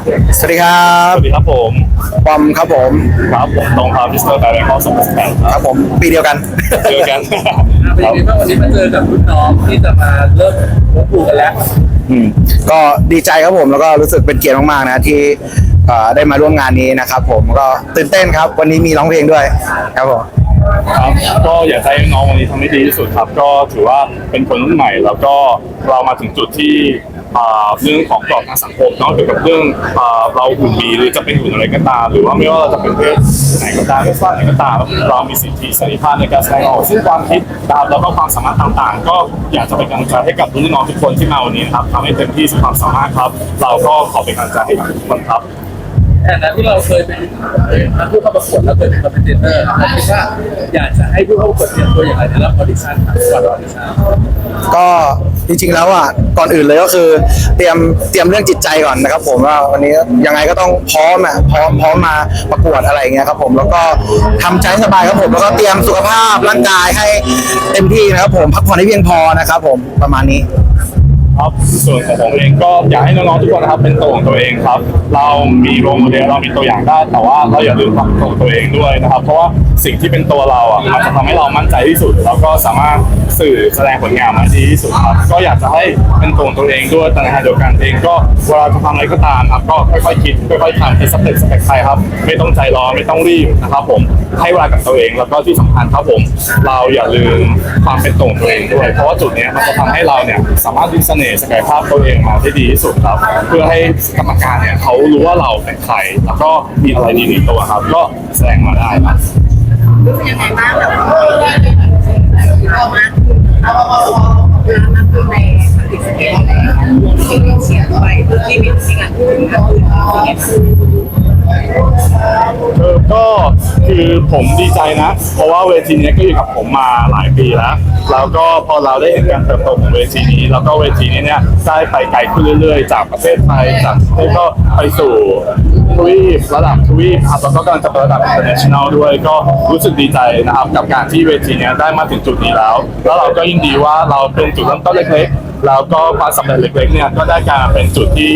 สวัสดีครับสวัสดีครับผมปอมครับผมครับผมตรงครับมิสเตอร์แบงค์สองพันสิบแปดครับผมปีเดียวกันเจอกันเป็นยังไงบ้างวันนี้มาเจอกับรุ่นน้องที่จะมาเริ่มหลวงปู่กันแล้วอืมก็ดีใจครับผมแล้วก็รู้สึกเป็นเกียรติมากๆนะที่เอ่อได้มาร่วมงานนี้นะครับผมก็ตื่นเต้นครับ วันนี้มีร้องเพลงด้วยครับผมครับก็อยากให้น้องวันนี้ทำให้ดีที่สุดครับ ก็ถือว่าเป็นคนรุ่นใหม่ แล้วก็เรามาถึงจุดที่เรื่องของกรอบทางสังคมเนาะเกี่ยวกับเรื่องเราหุ่นดีหรือจะเป็นหุ่นอะไรก็ตาม หรือว่าไม่ว่าเราจะเป็นเพศไหนก็ตามเพศว่าไหนก็ตามเรามีสิทธิเสรีภาพในการแสดงออกซึ่งความคิดนะครับแล้วก็ความสามารถต่างๆ ก็อยากจะเป็นกำลังใจให้กับรุ่นน้องทุกคนที่มาวันนี้ครับทำให้เต็มที่สุดความสามารถครับ เราก็ขอเป็นกำลังใจให้ทุกคนครับ ในฐานะที่เราเคยเป็นผู้เข้าประกวดแล้วเคยเป็นคอมเมนเตอร์เราคิดว่าอยากจะให้ผู้เข้าประกวดเตรียมตัวอย่างไรในรอบออดิชั่นครับก่อนออดิชั่นก็จริงๆแล้วอะก่อนอื่นเลยก็คือ เตรียมเตรียมเรื่องจิตใจก่อนนะครับ ผมว่าวันนี้ยังไงก็ต้องพร้อมอะพร้อมพร้อมมาประกวดอะไรอย่างเงี้ยครับ ผมแล้วก็ทำใจสบายครับผมแล้วก็เตรียมสุขภาพร่างกายให้เต็มที่นะครับ ผมพักผ่อนให้เพียงพอนะครับ ผมประมาณนี้ ครับส่วนของผมเองก็อยากให้น้องๆทุกคนนะครับเป็นตัวของตัวเองครับ เรามีโรงเรียนเรามีตัวอย่างได้แต่ว่าเราอย่าลืมความเป็นตัวของตัวเองด้วยนะครับ เพราะว่า สิ่งที่เป็นตัวเราอะมันจะทำให้เรามั่นใจที่สุด แล้วก็สามารถสื่อแสดงผลงานมาดีที่สุดครับก็อยากจะให้เป็นตัวของตัวเองด้วยแต่ในขณะเดียวกันเองก็เวลาจะทำอะไรก็ตามครับก็ค่อยๆคิดค่อยๆทำเป็นสเต็ปสเต็ปไปครับ ไม่ต้องใจร้อนไม่ต้องรีบนะครับผมให้เวลากับตัวเองแล้วก็ที่สำคัญครับผม เราอย่าลืมความเป็นตัวตัวเองด้วย เพราะว่าจุดนี้มันจะทำให้เราเนี่ยสามารถดึงเสน่ห์ศักยภาพตัวเองมาได้ดีที่สุดครับ เพื่อให้กรรมการเนี่ยเขารู้ว่าเราเป็นใครแล้วก็มีอะไรดีในตัวครับ ก็แสดงมาได้ครับ รู้สึกยังไงบ้างแบบเอามาเอาเอาเอาเอามาคือในปฏิสธในที่มีเสียงไปที่มีสิ่งอื่นอื่นเออก็คือผมดีใจนะ เพราะว่าเวทีนี้ก็อยู่กับผมมาหลายปีแล้ว แล้วก็พอเราได้เห็นการเติบโตของเวทีนี้ แล้วก็เวทีนี้เนี่ยได้ไปไกลขึ้นเรื่อยๆ จากประเทศไทยจากประเทศก็ไปสู่ ทวีประดับทวีปครับแล้วก็กำลังจะไประดับ international ด้วยก็รู้สึกดีใจนะครับกับการที่เวทีเนี้ยได้มาถึงจุดนี้แล้ว แล้วเราก็ยิ่งดีว่าเราเป็นจุดเริ่มต้นเล็กๆ แล้วก็ความสำเร็จเล็กๆเนี่ยก็ได้การเป็นจุดที่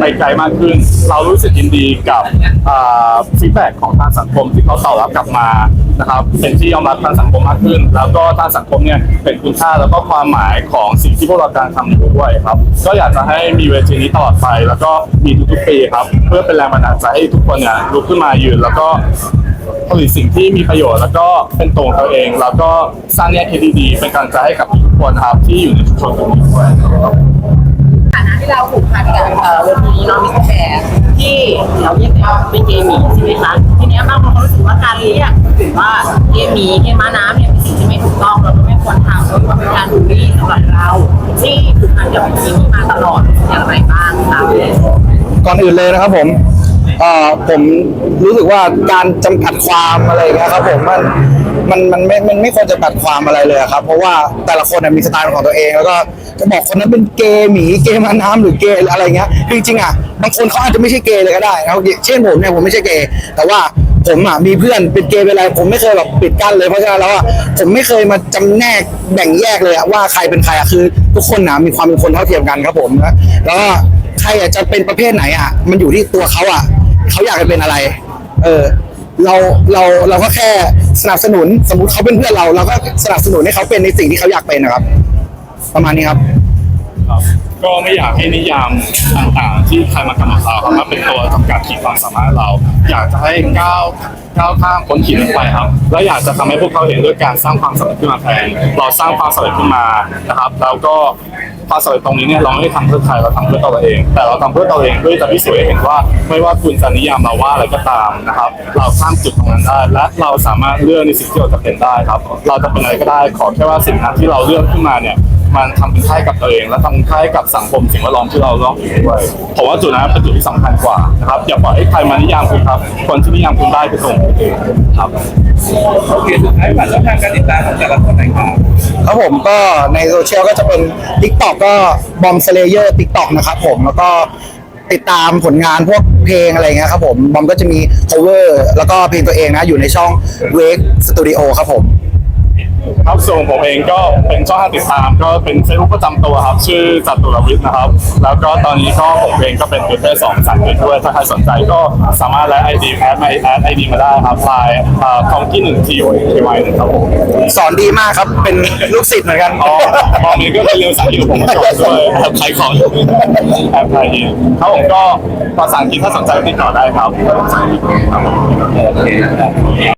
ไปไกลมากขึ้น เรารู้สึกยินดีกับฟีดแบ็ของทางสังคมที่เขาตอบรับกลับมานะครับเป็นที่ยอมรับทางสังคมมากขึ้น แล้วก็ทางสังคมเนี่ยเป็นคุณค่าแล้วก็ความหมายของสิ่งที่พวกเราการทำอยู่ด้วยครับ ก็อยากจะให้มีเวทีนี้ตลอดไป แล้วก็มีทุกๆปีครับ เพื่อเป็นแรงบันดาลใจให้ทุกคนเนี่ยลุกขึ้นมายืนแล้วก็ ผลิตสิ่งที่มีประโยชน์แล้วก็เป็นตัวของตัวเอง แล้วก็สร้างแนวคิดดีๆเป็นกำลังใจให้กับทุกคนครับที่อยู่ในชุมชนตรงนี้ด้วยฐานะที่เราผูกพันกับเอ่อเวทีน้องมิสแคร์ที่เราเรียกเป็นเกมีใช่ไหมคะทีเนี้ยบางคนเขารู้สึกว่าการเรียกถือว่าเกมีเกม้าน้ำเนี่ยเป็นสิ่งที่ไม่ถูกต้องเราก็ไม่ควรทำแล้วก็เป็นการบูลลี่สำหรับเรา ที่ผูกพันกับเวทีนี้มาตลอดอย่างไรบ้างคะ ก่อนอื่นเลยนะครับผมเอ่อ ผมรู้สึกว่าการจำกัดความอะไรเงี้ยครับผมมันมันมันไม่มันไม่ควรจะตัดความอะไรเลยครับ เพราะว่าแต่ละคนมีสไตล์ของตัวเอง แล้วก็จะบอกคนนั้นเป็นเกย์หมีเกย์มาน้ำหรือเกย์อะไรเงี้ยจริงๆอะบางคนเขาอาจจะไม่ใช่เกย์เลยก็ได้นะเช่นผมเนี่ยผมไม่ใช่เกย์แต่ว่าผมอะมีเพื่อนเป็นเกย์เป็นอะไรผมไม่เคยแบบปิดกั้นเลยเพราะฉะนั้นแล้วอะผมไม่เคยมาจำแนกแบ่งแยกเลยอะว่าใครเป็นใครอะคือ ทุกคนนะมีความเป็นคนเท่าเทียมกันครับผมนะแล้วใครอะจะเป็นประเภทไหนอะมันอยู่ที่ตัวเขาอะ เขาอยากจะเป็นอะไร เออ เราเราเราก็แค่สนับสนุนสมมติเขาเป็นเพื่อนเราเราก็สนับสนุนให้เขาเป็นในสิ่งที่เขาอยากเป็นนะครับ ประมาณนี้ครับ ก็ไม่อยากให้นิยามต่างๆ ที่ใครมากำหนดเราครับมาเป็นตัวจำกัดขีดความสามารถเรา อยากจะให้ก้าวก้าวข้ามพ้นขีดนั้นไปครับ แล้วอยากจะทำให้พวกเขาเห็นด้วยการสร้างความสำเร็จขึ้นมาแทนเราสร้างความสำเร็จขึ้นมานะครับ แล้วก็ ความสำเร็จตรงนี้เนี่ยเราไม่ได้ทำเพื่อใครเราทำเพื่อตัวเราเอง แต่เราทำเพื่อตัวเองด้วยจะพิสูจน์ให้เห็นว่า ไม่ว่าคุณจะนิยามเราว่าอะไรก็ตามนะครับ เราข้ามจุดตรงนั้นได้ และเราสามารถเลือกในสิ่งที่เราจะเป็นได้ครับ เราจะเป็นอะไรก็ได้ขอแค่ว่าสิ่งนั้นที่เราเลือกขึ้นมาเนี่ย มันทำคุณค่าให้กับตัวเอง และทำคุณค่าให้กับสังคมสิ่งแวดล้อมที่เราล้อมอยู่ด้วยผมว่าจุดนั้นเป็นจุดที่สำคัญกว่านะครับอย่าปล่อยให้ใครมานิยามคุณครับ คนที่นิยามคุณได้คือตัวคุณเองครับโอเคสุดท้ายผ่านช่องทางการติดตามของแต่ละคนหน่อยครับครับผมก็ในโซเชียลก็จะเป็น t ิ k t o k ก็บอมสเลเยอร์ t ิ k t o k นะครับผมแล้วก็ติดตามผลงานพวกเพลงอะไรเงี้ยครับผม บอมก็จะมี cover แล้วก็เพลงตัวเองนะ อยู่ในช่อง Wake Studio ครับผม ครับส่วนผมเองก็เป็นช่องทางติดตาม ก็เป็นเฟซบุ๊กประจำตัวครับ ชื่อจัตุรวิทย์นะครับ แล้วก็ตอนนี้ก็ผมเองก็เป็นติวเตอร์สองภาษาอังกฤษด้วย ถ้าใครสนใจก็สามารถแลกไอดีแอดมาแอดไอดีมาได้ครับไลน์ทองที่หนึ่งทีโอเอวายนะครับผมสอนดีมากครับเป็นลูกศิษย์เหมือนกันอ๋อตอนนี้ก็เรียนภาษาอังกฤษผมมาจบด้วยแอบขายของแอบขายดีครับผมก็ภาษาอังกฤษถ้าสนใจติดต่อได้ครับครับ